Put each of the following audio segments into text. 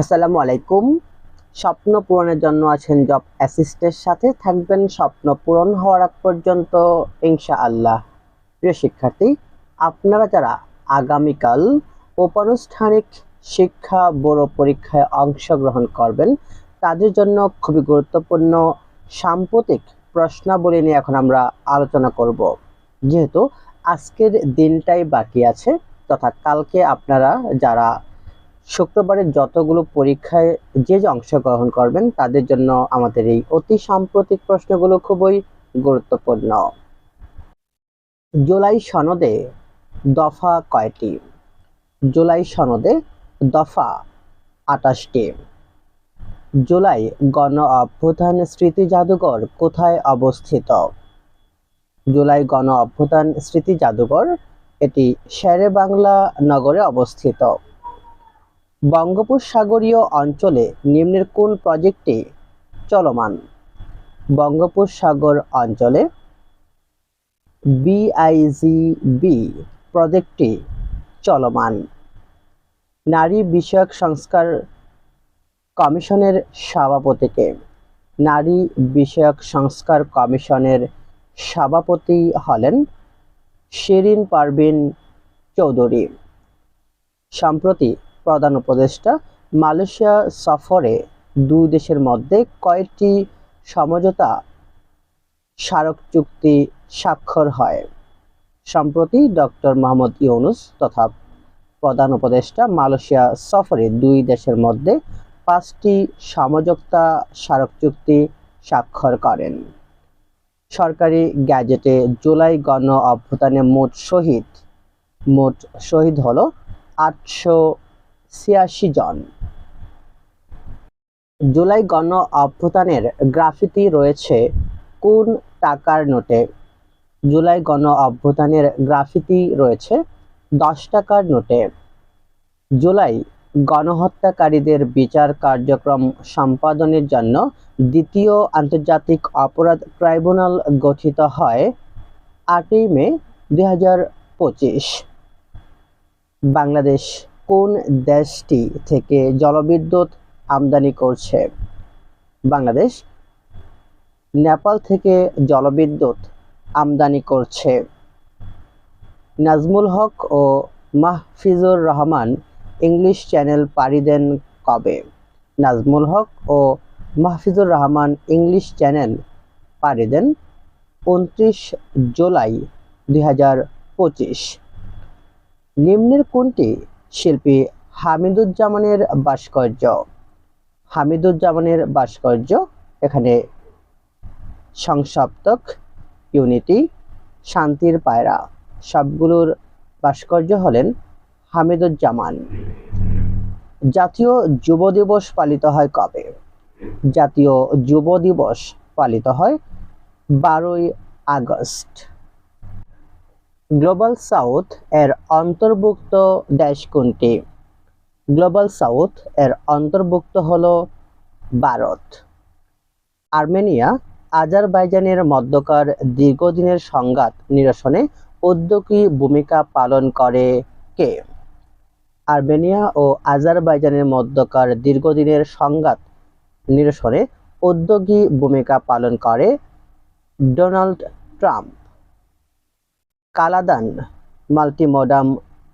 আসসালামু আলাইকুম। স্বপ্ন পূরণের জন্য আছেন জব অ্যাসিস্টের সাথে। থাকবেন স্বপ্ন পূরণ হওয়ার আগ পর্যন্ত ইনশা আল্লাহ প্রিয় শিক্ষার্থী, আপনারা যারা আগামীকাল ঔপআনুষ্ঠানিক শিক্ষা বড় পরীক্ষায় অংশগ্রহণ করবেন, তাদের জন্য খুবই গুরুত্বপূর্ণ সাম্প্রতিক প্রশ্নাবলী নিয়ে এখন আমরা আলোচনা করব। যেহেতু আজকের দিনটাই বাকি আছে, তথা কালকে আপনারা যারা শুক্রবারের যতগুলো পরীক্ষায় যে যে অংশগ্রহণ করবেন, তাদের জন্য আমাদের এই অতি সাম্প্রতিক প্রশ্নগুলো খুবই গুরুত্বপূর্ণ। জুলাই সনদে দফা কয়টি? জুলাই সনদে দফা আটাশটি জুলাই গণ অভ্যুত্থান স্মৃতি জাদুঘর কোথায় অবস্থিত? জুলাই গণ অভ্যুত্থান স্মৃতি জাদুঘর এটি শেরে বাংলা নগরে অবস্থিত। বঙ্গোপসাগরীয় অঞ্চলে নিম্নের কোন প্রজেক্টটি চলমান? বঙ্গোপসাগর অঞ্চলে বিআইজিবি প্রজেক্টটি চলমান। নারী বিষয়ক সংস্কার কমিশনের সভাপতিকে। নারী বিষয়ক সংস্কার কমিশনের সভাপতি হলেন শিরিন পারভিন চৌধুরী। সম্প্রতি প্রধান উপদেষ্টা, মালয়েশিয়া সফরে দুই দেশের মধ্যে কয়েকটি সমঝোতা স্মারক চুক্তি স্বাক্ষর হয়। সম্প্রতি ডক্টর মোহাম্মদ ইউনুস তথা প্রধান উপদেষ্টা মালয়েশিয়া সফরে দুই দেশের মধ্যে পাঁচটি সমঝোতা স্মারক চুক্তি স্বাক্ষর করেন। সরকারি গ্যাজেটে জুলাই গণ অভ্যুত্থানে মোট শহীদ মোট শহীদ হলো আটশো ছিয়াশি জন। জুলাই গণ অভ্যুত্থানের গ্রাফিতি রয়েছে কোন টাকার নোটে? জুলাই গণ অভ্যুত্থানের গ্রাফিতি রয়েছে দশ টাকার নোটে। জুলাই গণহত্যাকারীদের বিচার কার্যক্রম সম্পাদনের জন্য দ্বিতীয় আন্তর্জাতিক অপরাধ ট্রাইব্যুনাল গঠিত হয় আটই মে দুই হাজার পঁচিশ। বাংলাদেশ কোন দেশটি থেকে জলবিদ্যুৎ আমদানি করছে? বাংলাদেশ, নেপাল থেকে জলবিদ্যুৎ আমদানি করছে। নাজমুল হক ও মাহফিজুর রহমান ইংলিশ চ্যানেল পাড়ি দেন কবে? নাজমুল হক ও মাহফিজুর রহমান ইংলিশ চ্যানেল পাড়ি দেন উনত্রিশ জুলাই দুই হাজার পঁচিশ। নিম্নের কোনটি শিল্পী হামিদুজ্জামানের ভাস্কর্য। হামিদুজ্জামানের ভাস্কর্য এখানে সংসপ্তক ইউনিটি, শান্তির পায়রা, সবগুলোর ভাস্কর্য হলেন হামিদুজ্জামান। জাতীয় যুব দিবস পালিত হয় কবে? জাতীয় যুব দিবস পালিত হয় বারোই আগস্ট। গ্লোবাল সাউথ এর অন্তর্ভুক্ত দেশ কোনটি গ্লোবাল সাউথ এর অন্তর্ভুক্ত হল ভারত। আর্মেনিয়া, আজারবাইজানের মধ্যকার দীর্ঘদিনের সংঘাত নিরসনে উদ্যোগী ভূমিকা পালন করে কে? আর্মেনিয়া ও আজারবাইজানের মধ্যকার দীর্ঘদিনের সংঘাত নিরসনে উদ্যোগী ভূমিকা পালন করে Donald Trump. Kaladan multimodal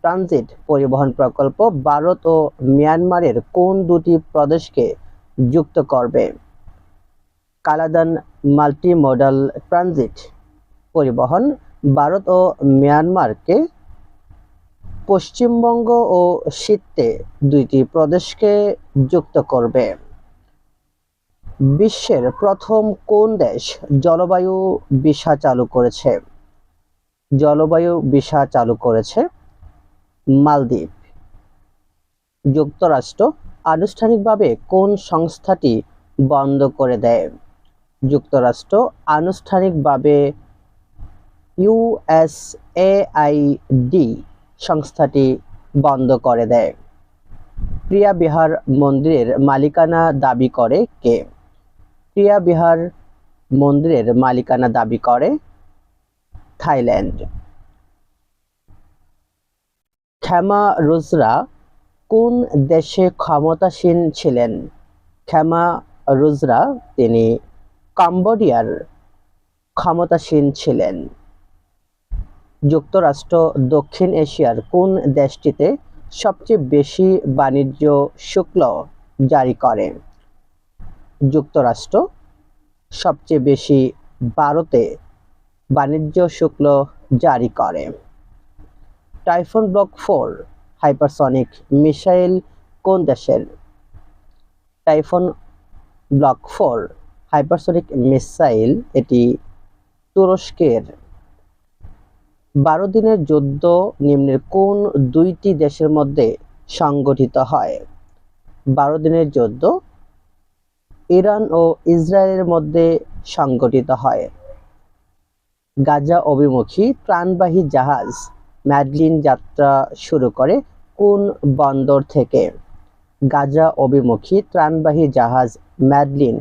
transit পরিবহন প্রকল্প ভারত ও মিয়ানমারের কোন দুটি প্রদেশকে যুক্ত করবে? কালাদান মাল্টিমোডাল ট্রানজিট পরিবহন ভারত ও মিয়ানমারকে পশ্চিমবঙ্গ ও সিত্তে দুইটি প্রদেশকে যুক্ত করবে। বিশ্বের প্রথম কোন দেশ জলবায়ু বিষা চালু করেছে? জলবায়ু বিষা চালু করেছে মালদ্বীপ। যুক্তরাষ্ট্র আনুষ্ঠানিকভাবে কোন সংস্থাটি বন্ধ করে দেয়? যুক্তরাষ্ট্র আনুষ্ঠানিকভাবে ইউএসএআইডি সংস্থাটি বন্ধ করে দেয়। প্রিয়া বিহার মন্দিরের মালিকানা দাবি করে কে? প্রিয়া বিহার মন্দিরের মালিকানা দাবি করে থাইল্যান্ড। ক্ষমা রুজরা কোন দেশে ক্ষমতাসীন ছিলেন? ক্ষমা রুজরা, তিনি কম্বোডিয়ার ক্ষমতাসীন ছিলেন। যুক্তরাষ্ট্র দক্ষিণ এশিয়ার কোন দেশটিতে সবচেয়ে বেশি বাণিজ্য শুল্ক জারি করে? যুক্তরাষ্ট্র সবচেয়ে বেশি ভারতে বাণিজ্য শুল্ক জারি করে। Typhoon block four, hypersonic missile কোন দেশের? Typhoon block four, hypersonic missile এটি তুরস্কের। বারো দিনের যুদ্ধ নিম্নের কোন দুইটি দেশের মধ্যে সংগঠিত হয়? বারো দিনের যুদ্ধ ইরান ও ইসরায়েলের মধ্যে সংগঠিত হয়। গাজা অভিমুখী ত্রাণবাহী জাহাজ ম্যাডলিন যাত্রা শুরু করে কোন বন্দর থেকে? গাজা অভিমুখী ত্রাণবাহী জাহাজ ম্যাডলিন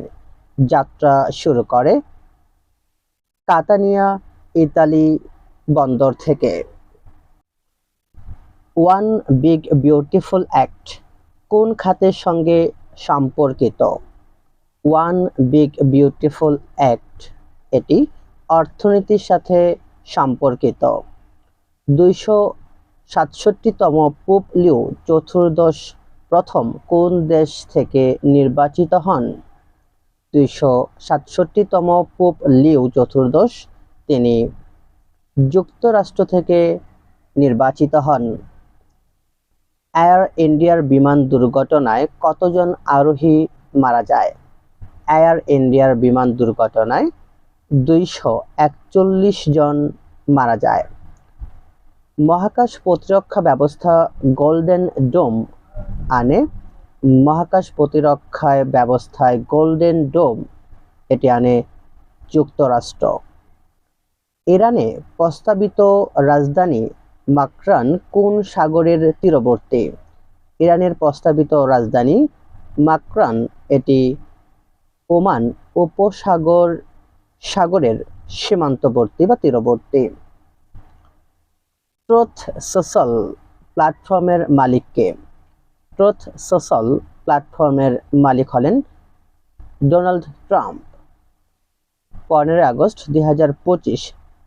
যাত্রা শুরু করে কাতানিয়া, ইতালি বন্দর থেকে। ওয়ান বিগ বিউটিফুল অ্যাক্ট কোন খাতের সঙ্গে সম্পর্কিত? ওয়ান বিগ বিউটিফুল অ্যাক্ট এটি অর্থনীতির সাথে সম্পর্কিত। দুইশো সাতষট্টিতম পোপ লিও চতুর্দশ প্রথম কোন দেশ থেকে নির্বাচিত হন? দুইশো সাতষট্টিতম পোপ লিও চতুর্দশ, তিনি যুক্তরাষ্ট্র থেকে নির্বাচিত হন। এয়ার ইন্ডিয়ার বিমান দুর্ঘটনায় কতজন আরোহী মারা যায়? এয়ার ইন্ডিয়ার বিমান দুর্ঘটনায় দুইশো একচল্লিশ জন মারা যায়। মহাকাশ প্রতিরক্ষা ব্যবস্থা গোল্ডেন ডোম আনে। মহাকাশ প্রতিরক্ষায় ব্যবস্থায় গোল্ডেন ডোম এটি আনে যুক্তরাষ্ট্র। ইরানে প্রস্তাবিত রাজধানী মাকরান কোন সাগরের তীরবর্তী? ইরানের প্রস্তাবিত রাজধানী মাকরান, এটি ওমান উপসাগর সাগরের সীমান্তবর্তী বা তীরবর্তী। ট্রোথ সোশ্যাল প্ল্যাটফর্মের মালিককে। ট্রোথ সোশ্যাল প্ল্যাটফর্মের মালিক হলেন ডোনাল্ড ট্রাম্প। পনেরোই আগস্ট দুই হাজার পঁচিশ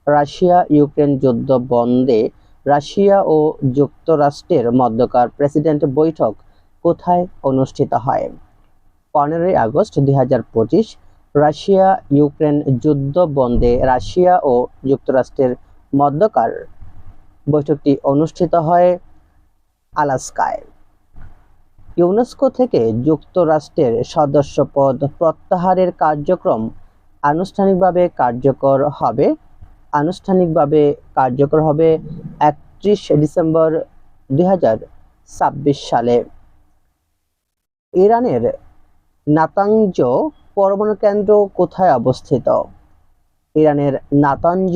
রাশিয়া ইউক্রেন যুদ্ধ বন্ধে রাশিয়া ও যুক্তরাষ্ট্রের মধ্যকার প্রেসিডেন্ট বৈঠক কোথায় অনুষ্ঠিত হয়? পনেরোই আগস্ট দুই হাজার পঁচিশ রাশিয়া, ইউক্রেন যুদ্ধ বন্ধে রাশিয়া ও যুক্তরাষ্ট্রের মধ্যকার বৈঠকটি অনুষ্ঠিত হয় আলাস্কায়। ইউনেস্কো থেকে যুক্তরাষ্ট্রের সদস্যপদ প্রত্যাহারের কার্যক্রম আনুষ্ঠানিকভাবে কার্যকর হবে। আনুষ্ঠানিকভাবে কার্যকর হবে একত্রিশ ডিসেম্বর দুই হাজার ছাব্বিশ সালে। ইরানের নাতাঞ্জ পরমাণু কেন্দ্র কোথায় অবস্থিত? ইরানের নাতাঞ্জ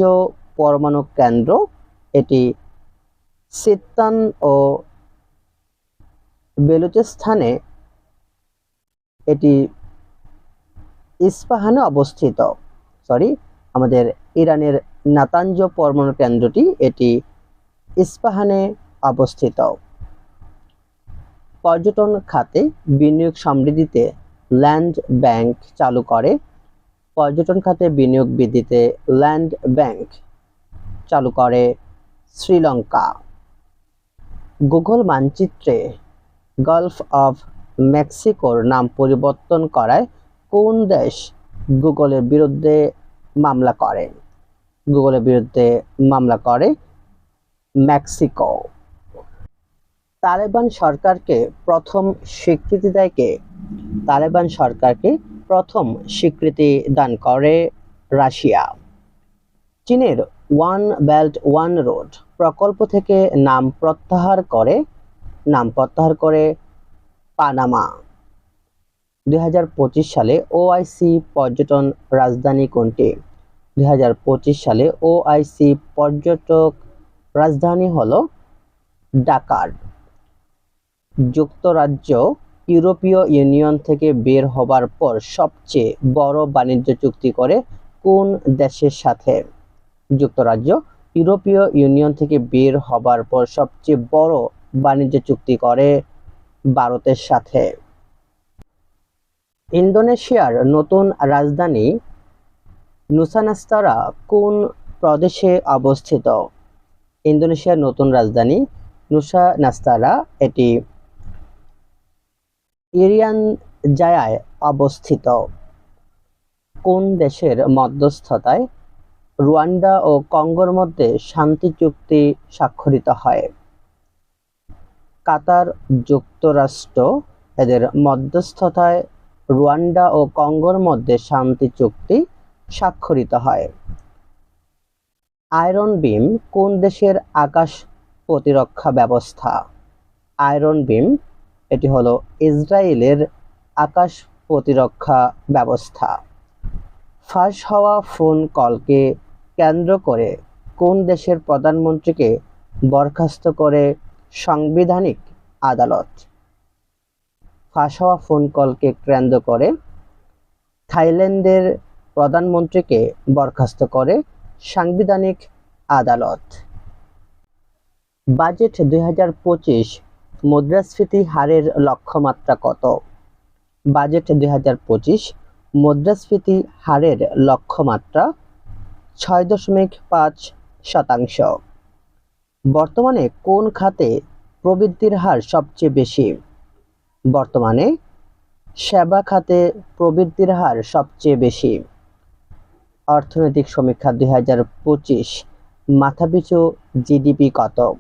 পরমাণু কেন্দ্র, এটি সিত্তান ও বেলুচিস্তানে, এটি ইস্পাহানে অবস্থিত। সরি, আমাদের ইরানের নাতাঞ্জ পরমাণু কেন্দ্রটি এটি ইস্পাহানে অবস্থিত। পর্যটন খাতে বিনিয়োগ সমৃদ্ধিতে ল্যান্ড ব্যাংক চালু করে। পর্যটন খাতে বিনিয়োগ বৃদ্ধিতে ল্যান্ড ব্যাংক চালু করে শ্রীলঙ্কা। গুগল মানচিত্রে গালফ অফ মেক্সিকোর নাম পরিবর্তন করায় কোন দেশ গুগলের বিরুদ্ধে মামলা করে? গুগলের বিরুদ্ধে মামলা করে মেক্সিকো তালেবান সরকারকে প্রথম স্বীকৃতি দেয় কে? তালেবান সরকারকে প্রথম স্বীকৃতি দান করে রাশিয়া। চীনের ওয়ান বেল্ট ওয়ান রোড প্রকল্প থেকে নাম প্রত্যাহার করে, নাম প্রত্যাহার করে পানামা। দুই হাজার পঁচিশ সালে ওআইসি পর্যটন রাজধানী কোনটি? দুই হাজার পঁচিশ সালে ওআইসি পর্যটক রাজধানী হল ডাকার। যুক্তরাজ্য ইউরোপীয় ইউনিয়ন থেকে বের হবার পর সবচেয়ে বড় বাণিজ্য চুক্তি করে কোন দেশের সাথে? যুক্তরাজ্য ইউরোপীয় ইউনিয়ন থেকে বের হবার পর সবচেয়ে বড় বাণিজ্য চুক্তি করে ভারতের সাথে। ইন্দোনেশিয়ার নতুন রাজধানী নুসানাস্তারা কোন প্রদেশে অবস্থিত? ইন্দোনেশিয়ার নতুন রাজধানী নুসা নাস্তারা এটি ইরিয়ান জায়ায় অবস্থিত। কোন দেশের মধ্যস্থতায় রুয়ান্ডা ও কঙ্গোর মধ্যে শান্তি চুক্তি স্বাক্ষরিত হয়? কাতার যুক্তরাষ্ট্র এদের মধ্যস্থতায় রুয়ান্ডা ও কঙ্গোর মধ্যে শান্তি চুক্তি স্বাক্ষরিত হয়। আয়রন বিম কোন দেশের আকাশ প্রতিরক্ষা ব্যবস্থা? আয়রন বিম এটি হলো ইসরায়েলের আকাশ প্রতিরক্ষা ব্যবস্থা। ফাঁস হওয়া ফোন কলকে কেন্দ্র করে কোন দেশের প্রধানমন্ত্রীকে বরখাস্ত করে সাংবিধানিক আদালত? ফাঁস হওয়া ফোন কলকে কেন্দ্র করে থাইল্যান্ডের প্রধানমন্ত্রীকে বরখাস্ত করে সাংবিধানিক আদালত। বাজেট দুই হাজার পঁচিশ মুদ্রাস্ফীতি হারের লক্ষ্যমাত্রা কত? বাজেট দুই হাজার পঁচিশ, মুদ্রাস্ফীতি হারের লক্ষ্যমাত্রা ছয় দশমিক পাঁচ শতাংশ। বর্তমানে কোন খাতে প্রবৃদ্ধির হার সবচেয়ে বেশি? বর্তমানে সেবা খাতে প্রবৃদ্ধির হার সবচেয়ে বেশি। অর্থনৈতিক সমীক্ষা দুই হাজার পঁচিশ, মাথাপিছু জিডিপি কত?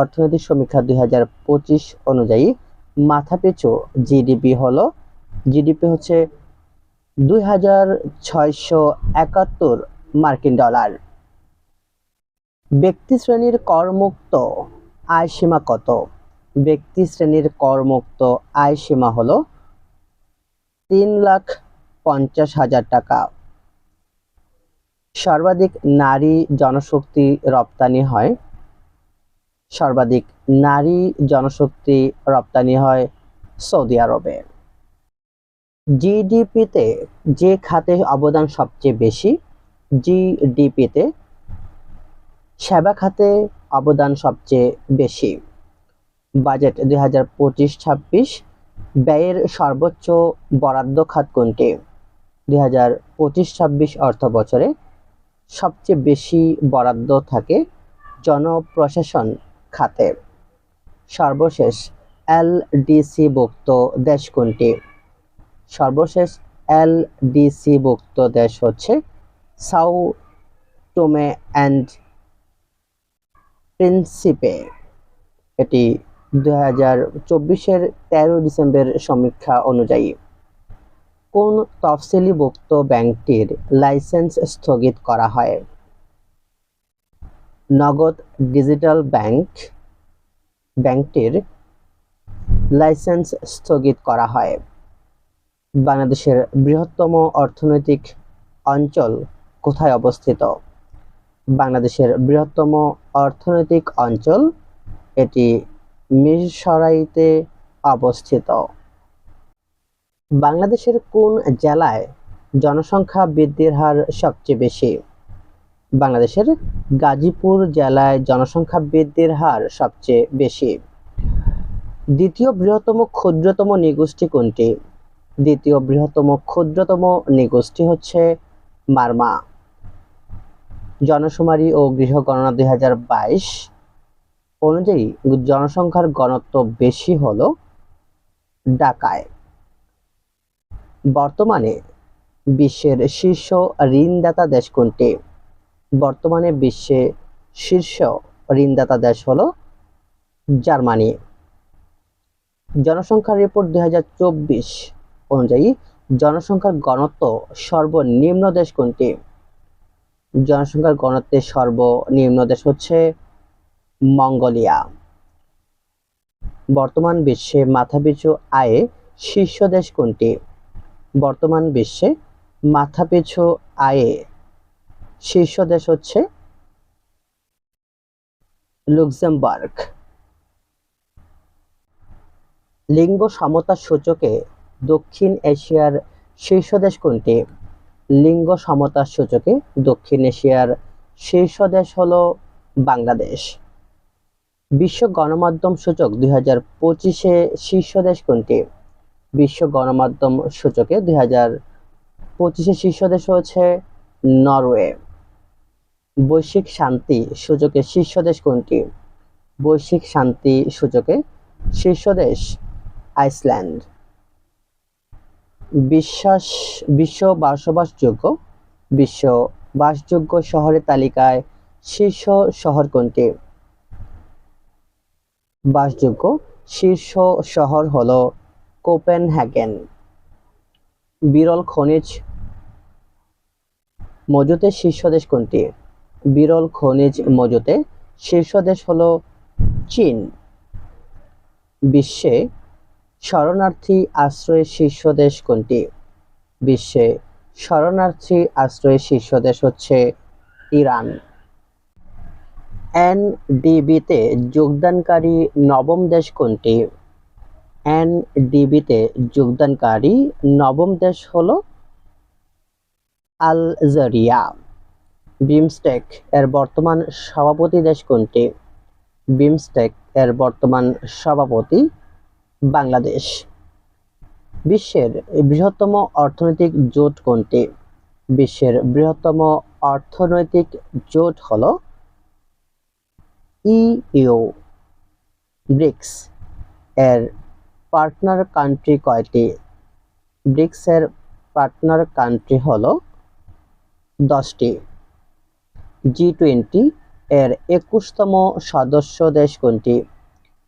অর্থনৈতিক সমীক্ষা দুই হাজার পঁচিশ অনুযায়ী মাথাপিছু জিডিপি হলো, জিডিপি হচ্ছে দুই হাজার ছয়শো একাত্তর মার্কিন ডলার। ব্যক্তি শ্রেণির করমুক্ত আয় সীমা কত? ব্যক্তি শ্রেণির করমুক্ত আয় সীমা হলো তিন লাখ পঞ্চাশ হাজার টাকা। সর্বাধিক নারী জনশক্তি রপ্তানি হয় সর্বাধিক নারী জনশক্তি রপ্তানি হয় সৌদি আরবে। জিডিপিতে যে খাতে অবদান সবচেয়ে বেশি, জিডিপিতে সেবা খাতে অবদান সবচেয়ে বেশি। বাজেট দুই হাজার পঁচিশ ছাব্বিশ, ব্যয়ের সর্বোচ্চ বরাদ্দ খাত কোনটি? দুই হাজার পঁচিশ ছাব্বিশ অর্থ বছরে সবচেয়ে বেশি বরাদ্দ থাকে জনপ্রশাসন খাতে সর্বশেষ এলডিসি ভুক্ত দেশ কোনটি সর্বশেষ এলডিসি ভুক্ত দেশ হচ্ছে সাউ টোমে অ্যান্ড প্রিন্সিপে। এটি দু হাজার চব্বিশের তেরো ডিসেম্বর সমীক্ষা অনুযায়ী। কোন তফসিলিভুক্ত ব্যাংকটির লাইসেন্স স্থগিত করা হয়? নগদ ডিজিটাল ব্যাংক, ব্যাংকটির লাইসেন্স স্থগিত করা হয়। বাংলাদেশের বৃহত্তম অর্থনৈতিক অঞ্চল কোথায় অবস্থিত? বাংলাদেশের বৃহত্তম অর্থনৈতিক অঞ্চল এটি মিরসরাইতে অবস্থিত। বাংলাদেশের কোন জেলায় জনসংখ্যা বৃদ্ধির হার সবচেয়ে বেশি? বাংলাদেশের গাজীপুর জেলায় জনসংখ্যা বৃদ্ধির হার সবচেয়ে বেশি। দ্বিতীয় বৃহত্তম ক্ষুদ্রতম নিগোষ্ঠী কোনটি? দ্বিতীয় বৃহত্তম ক্ষুদ্রতম নিগোষ্ঠী হচ্ছে মারমা। জনশুমারি ও গৃহগণনা দুই হাজার বাইশ অনুযায়ী জনসংখ্যার ঘনত্ব বেশি হলো ঢাকায়। বর্তমানে বিশ্বের শীর্ষ ঋণদাতা দেশ কোনটি? বর্তমানে বিশ্বে শীর্ষ ঋণদাতা দেশ হল জার্মানি। জনসংখ্যার রিপোর্ট দুই হাজার চব্বিশ অনুযায়ী জনসংখ্যার গণত্ব সর্বনিম্ন দেশ কোনটি? জনসংখ্যার গণত্বের সর্বনিম্ন দেশ হচ্ছে মঙ্গোলিয়া। বর্তমান বিশ্বে মাথাপিছু আয়ে শীর্ষ দেশ কোনটি? বর্তমান বিশ্বে মাথাপিছু আয়ে শীর্ষ দেশ হচ্ছে লুক্সেমবার্গ। লিঙ্গ সমতা সূচকে দক্ষিণ এশিয়ার শীর্ষ দেশ কোনটি? লিঙ্গ সমতা সূচকে দক্ষিণ এশিয়ার শীর্ষ দেশ হলো বাংলাদেশ। বিশ্ব গণমাধ্যম সূচক দুই হাজার পঁচিশে শীর্ষ দেশ কোনটি? বিশ্ব গণমাধ্যম সূচকে দুই হাজার পঁচিশে শীর্ষ দেশ হচ্ছে নরওয়ে। বৈশ্বিক শান্তি সূচকে শীর্ষ দেশ কোনটি? বৈশ্বিক শান্তি সূচকে শীর্ষ দেশ আইসল্যান্ড। বিশ্বাস, বিশ্ব বসবাসযোগ্য, বিশ্ব বাসযোগ্য শহরের তালিকায় শীর্ষ শহর কোনটি? বাসযোগ্য শীর্ষ শহর হল কোপেনহ্যাগেন বিরল খনিজ মজুতের শীর্ষ দেশ কোনটি? বিরল খনিজ মজুতে শীর্ষ দেশ হল চীন। বিশ্বে শরণার্থী আশ্রয়ের শীর্ষ দেশ কোনটি? বিশ্বে শরণার্থী আশ্রয়ের শীর্ষ দেশ হচ্ছে ইরান। এনডিবিতে যোগদানকারী নবম দেশ কোনটি? এনডিবিতে যোগদানকারী নবম দেশ হল আলজেরিয়া। বিমস্টেক এর বর্তমান সভাপতি দেশ কোনটি? বিমস্টেক এর বর্তমান সভাপতি বাংলাদেশ। বিশ্বের বৃহত্তম অর্থনৈতিক জোট কোনটি? বিশ্বের বৃহত্তম অর্থনৈতিক জোট হল ইইউ। ব্রিক্স এর পার্টনার কান্ট্রি কয়টি? ব্রিক্স এর পার্টনার কান্ট্রি হল দশটি। জি টোয়েন্টি এর একুশতম সদস্য দেশ কোনটি?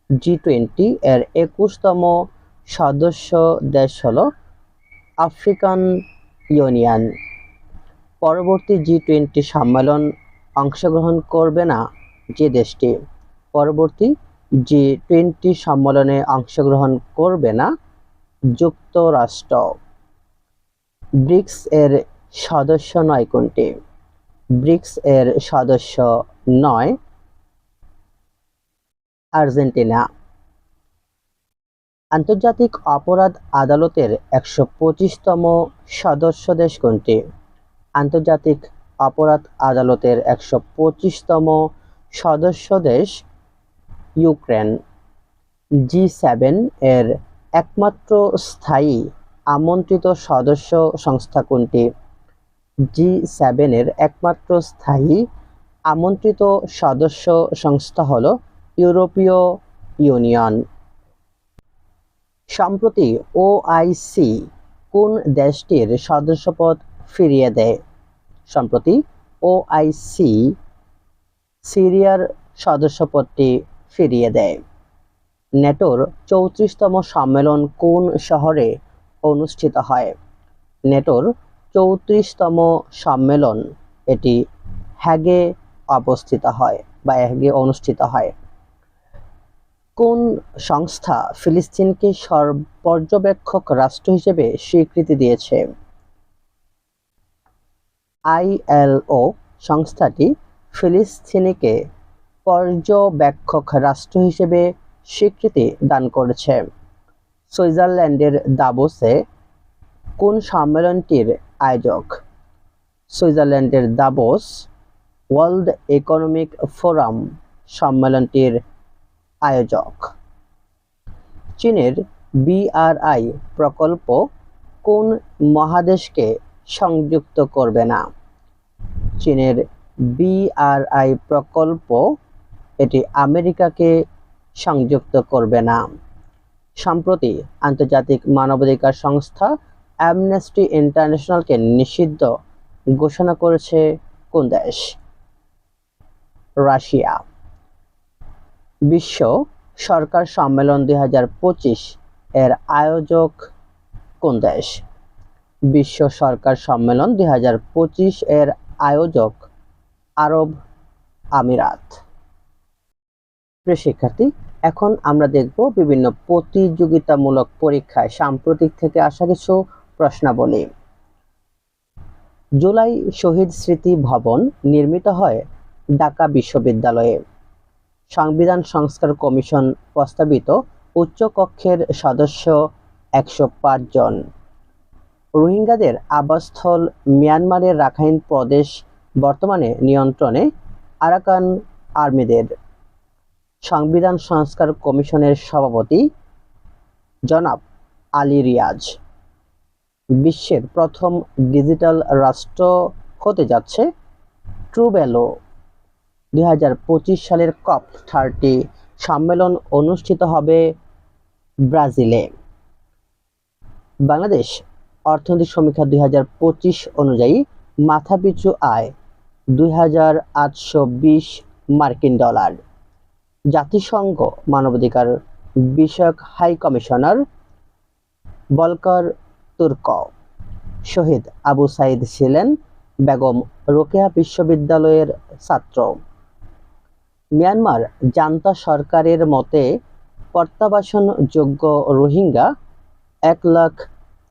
জি টোয়েন্টি এর একুশতম সদস্য দেশ হল আফ্রিকান ইউনিয়ন। পরবর্তী জি টোয়েন্টি সম্মেলন অংশগ্রহণ করবে না যে দেশটি। পরবর্তী জি টোয়েন্টি সম্মেলনে অংশগ্রহণ করবে না যুক্তরাষ্ট্র। ব্রিক্স এর সদস্য নয় কোনটি? ব্রিক্স এর সদস্য নয়। আর্জেন্টিনা। আন্তর্জাতিক অপরাধ আদালতের একশো পঁচিশতম সদস্য দেশ কোনটি? আন্তর্জাতিক অপরাধ আদালতের একশো পঁচিশতম সদস্য দেশ ইউক্রেন। জি সেভেন এর একমাত্র স্থায়ী আমন্ত্রিত সদস্য সংস্থা কোনটি? জি সেভেনের একমাত্র স্থায়ী আমন্ত্রিত সদস্য সংস্থা হল ইউরোপীয় ইউনিয়ন। সম্প্রতি ওআইসি কোন দেশটির সদস্যপদ ফিরিয়ে দেয়? সম্প্রতি ওআইসি সিরিয়ার সদস্যপদটি ফিরিয়ে দেয়। নেটোর চৌত্রিশতম সম্মেলন কোন শহরে অনুষ্ঠিত হয়? নেটোর চৌত্রিশতম সম্মেলন। এটি হ্যাগে অবস্থিত হয় বা হ্যাগে অনুষ্ঠিত হয়। কোন সংস্থা ফিলিস্তিনকে পর্যবেক্ষক রাষ্ট্র হিসেবে স্বীকৃতি দিয়েছে? আইএলও সংস্থাটি ফিলিস্তিনিকে পর্যবেক্ষক রাষ্ট্র হিসেবে স্বীকৃতি দান করেছে। সুইজারল্যান্ডের দাবোসে কোন সম্মেলনটির আয়োজক সুইজারল্যান্ডের দাবোস ওয়ার্ল্ড ইকোনমিক ফোরাম সম্মেলনটির আয়োজক। চীনের বিআরআই প্রকল্প কোন মহাদেশকে সংযুক্ত করবে না? চীনের বিআরআই প্রকল্প এটি আমেরিকাকে সংযুক্ত করবে না। সম্প্রতি আন্তর্জাতিক মানবাধিকার সংস্থা অ্যামনেস্টি ইন্টারন্যাশনালকে নিষিদ্ধ ঘোষণা করেছে কোন দেশ? রাশিয়া। বিশ্ব সরকার সম্মেলন দুই হাজার পঁচিশ এর আয়োজক কোন দেশ? বিশ্ব সরকার সম্মেলন দুই হাজার পঁচিশ এর আয়োজক আরব আমিরাত। শিক্ষার্থী, এখন আমরা দেখব বিভিন্ন প্রতিযোগিতামূলক পরীক্ষায় সাম্প্রতিক থেকে আসা কিছু প্রশ্নাবলী। জুলাই শহীদ স্মৃতি ভবন নির্মিত হয় ঢাকা বিশ্ববিদ্যালয়ে। সংবিধান সংস্কার কমিশন প্রস্তাবিত উচ্চ কক্ষের সদস্য একশো পাঁচ জন। রোহিঙ্গাদের আবাসস্থল মিয়ানমারের রাখাইন প্রদেশ বর্তমানে নিয়ন্ত্রণে আরাকান আর্মিদের। সংবিধান সংস্কার কমিশনের সভাপতি জনাব আলী রিয়াজ। বিশ্বের প্রথম ডিজিটাল রাষ্ট্র হতে যাচ্ছে ট্রুবেলো। দুই হাজার পঁচিশ সালের কপ থার্টি সম্মেলন অনুষ্ঠিত হবে ব্রাজিলে। বাংলাদেশ অর্থনৈতিক সমীক্ষা দুই হাজার পঁচিশ অনুযায়ী মাথাপিছু আয় দুই হাজার আটশো বিশ মার্কিন ডলার। জাতিসংঘ মানবাধিকার বিষয়ক হাই কমিশনার বলকর তুর্ক শহীদ আবু সাইদ ছিলেন বেগম রোকেয়া বিশ্ববিদ্যালয়ের ছাত্র। মিয়ানমার জান্তা সরকারের মতে প্রত্যাবাসনযোগ্য রোহিঙ্গা এক লাখ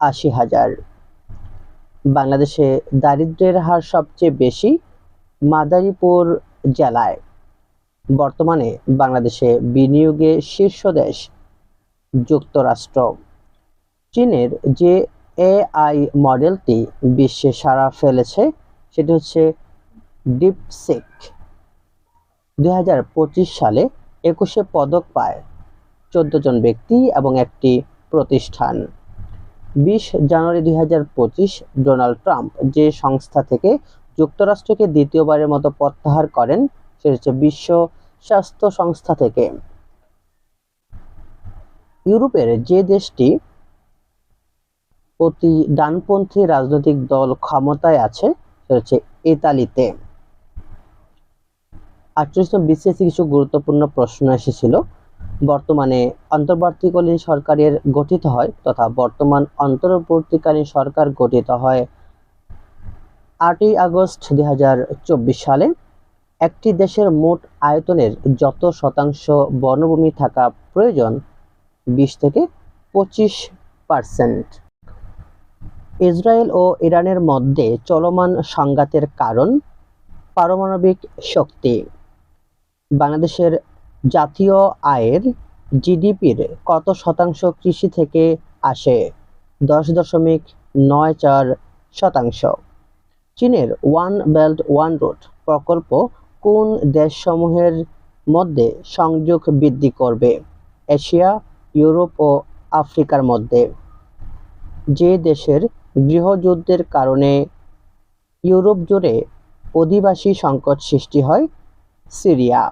আশি হাজার। বাংলাদেশে দারিদ্র্যের হার সবচেয়ে বেশি মাদারীপুর জেলায়। বর্তমানে বাংলাদেশে বিনিয়োগে শীর্ষ দেশ যুক্তরাষ্ট্র। চীনের যে এআই মডেলটি বিশ্বে সারা ফেলেছে, সেটি হচ্ছে ডিপসেক দুই সালে একুশে পদক পায় চোদ্দ জন ব্যক্তি এবং একটি প্রতিষ্ঠান। বিশ জানুয়ারি দুই হাজার পঁচিশ ডোনাল্ড ট্রাম্প যে সংস্থা থেকে যুক্তরাষ্ট্রকে দ্বিতীয়বারের মতো প্রত্যাহার করেন, সেটা হচ্ছে বিশ্ব স্বাস্থ্য সংস্থা থেকে। ইউরোপের যে দেশটি অতি ডানপন্থী রাজনৈতিক দল ক্ষমতায় আছে হচ্ছে ইতালিতে। আটচল্লিশতম বিসিএসি কিছু গুরুত্বপূর্ণ প্রশ্ন এসেছিল। বর্তমানে অন্তর্বর্তীকালীন সরকারের গঠিত হয় তথা বর্তমান অন্তর্বর্তীকালীন সরকার গঠিত হয় আটই আগস্ট দুই হাজার চব্বিশ সালে। একটি দেশের মোট আয়তনের যত শতাংশ বনভূমি থাকা প্রয়োজন, বিশ থেকে পঁচিশ পার্সেন্ট। ইসরায়েল ও ইরানের মধ্যে চলমান সংঘাতের কারণ, পারমাণবিক শক্তি। বাংলাদেশের জাতীয় আয়ের জিডিপির কত শতাংশ কৃষি থেকে আসে? দশ দশমিক নয় চার শতাংশ। চীনের ওয়ান বেল্ট ওয়ান রোড প্রকল্প কোন দেশসমূহের মধ্যে সংযোগ বৃদ্ধি করবে? এশিয়া, ইউরোপ ও আফ্রিকার মধ্যে। যে দেশের গৃহযুদ্ধের কারণে ইউরোপ জুড়ে অধিবাসী সংকট সৃষ্টি হয় সিরিয়া।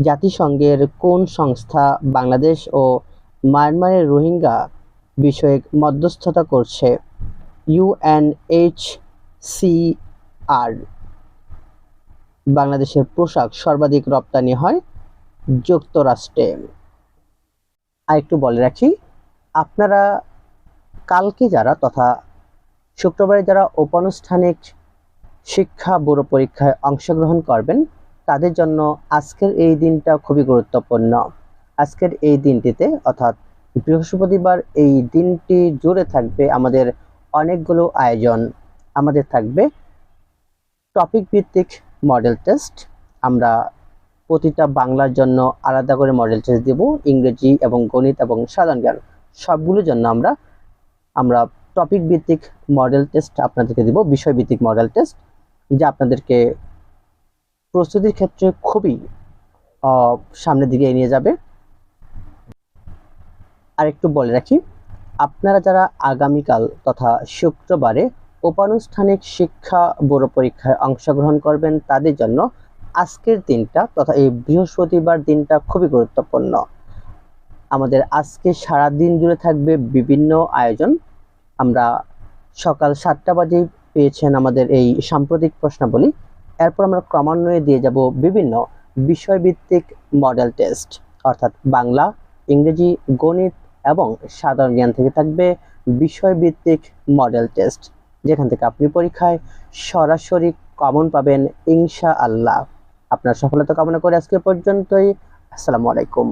জাতিসংঘের কোন সংস্থা বাংলাদেশ ও মায়ানমারের রোহিঙ্গা বিষয়ে মধ্যস্থতা করছে? ইউএনএইচসিআর বাংলাদেশের পোশাক সর্বাধিক রপ্তানি হয় যুক্তরাষ্ট্রে। আরেকটু বলে রাখি, আপনারা কালকে যারা তথা শুক্রবারে যারা ঔপানুষ্ঠানিক শিক্ষা ব্যুরো পরীক্ষায় অংশগ্রহণ করবেন, তাদের জন্য আজকের এই দিনটা খুবই গুরুত্বপূর্ণ। আজকের এই দিনটিতে অর্থাৎ বৃহস্পতিবার এই দিনটি জুড়ে থাকবে আমাদের অনেকগুলো আয়োজন। আমাদের থাকবে টপিক ভিত্তিক মডেল টেস্ট আমরা প্রতিটা বাংলার জন্য আলাদা করে মডেল টেস্ট দেব। ইংরেজি এবং গণিত এবং সাধারণ জ্ঞান সবগুলোর জন্য আমরা আমরা টপিক ভিত্তিক মডেল টেস্ট আপনাদেরকে দেব, বিষয় ভিত্তিক মডেল টেস্ট যা আপনাদেরকে প্রস্তুতির ক্ষেত্রে খুবই সামনের দিকে নিয়ে যাবে। আর একটু বলে রাখি, আপনারা যারা আগামীকাল তথা শুক্রবারে উপানুষ্ঠানিক শিক্ষা বড় পরীক্ষায় অংশগ্রহণ করবেন, তাদের জন্য আজকের দিনটা তথা এই বৃহস্পতিবার দিনটা খুবই গুরুত্বপূর্ণ। আমাদের আজকে সারা দিন জুড়ে থাকবে বিভিন্ন আয়োজন আমরা সকাল সাতটা বাজে পেয়েছেন আমাদের এই সাম্প্রতিক প্রশ্নাবলী। এরপর আমরা ক্রমান্বয়ে দিয়ে যাব বিভিন্ন বিষয়ভিত্তিক মডেল টেস্ট অর্থাৎ বাংলা, ইংরেজি, গণিত এবং সাধারণ জ্ঞান থেকে থাকবে বিষয়ভিত্তিক মডেল টেস্ট যেখান থেকে আপনি পরীক্ষায় সরাসরি কমন পাবেন ইনশা আল্লাহ আপনার সফলতা কামনা করে আজকে পর্যন্তই। আসসালামু আলাইকুম।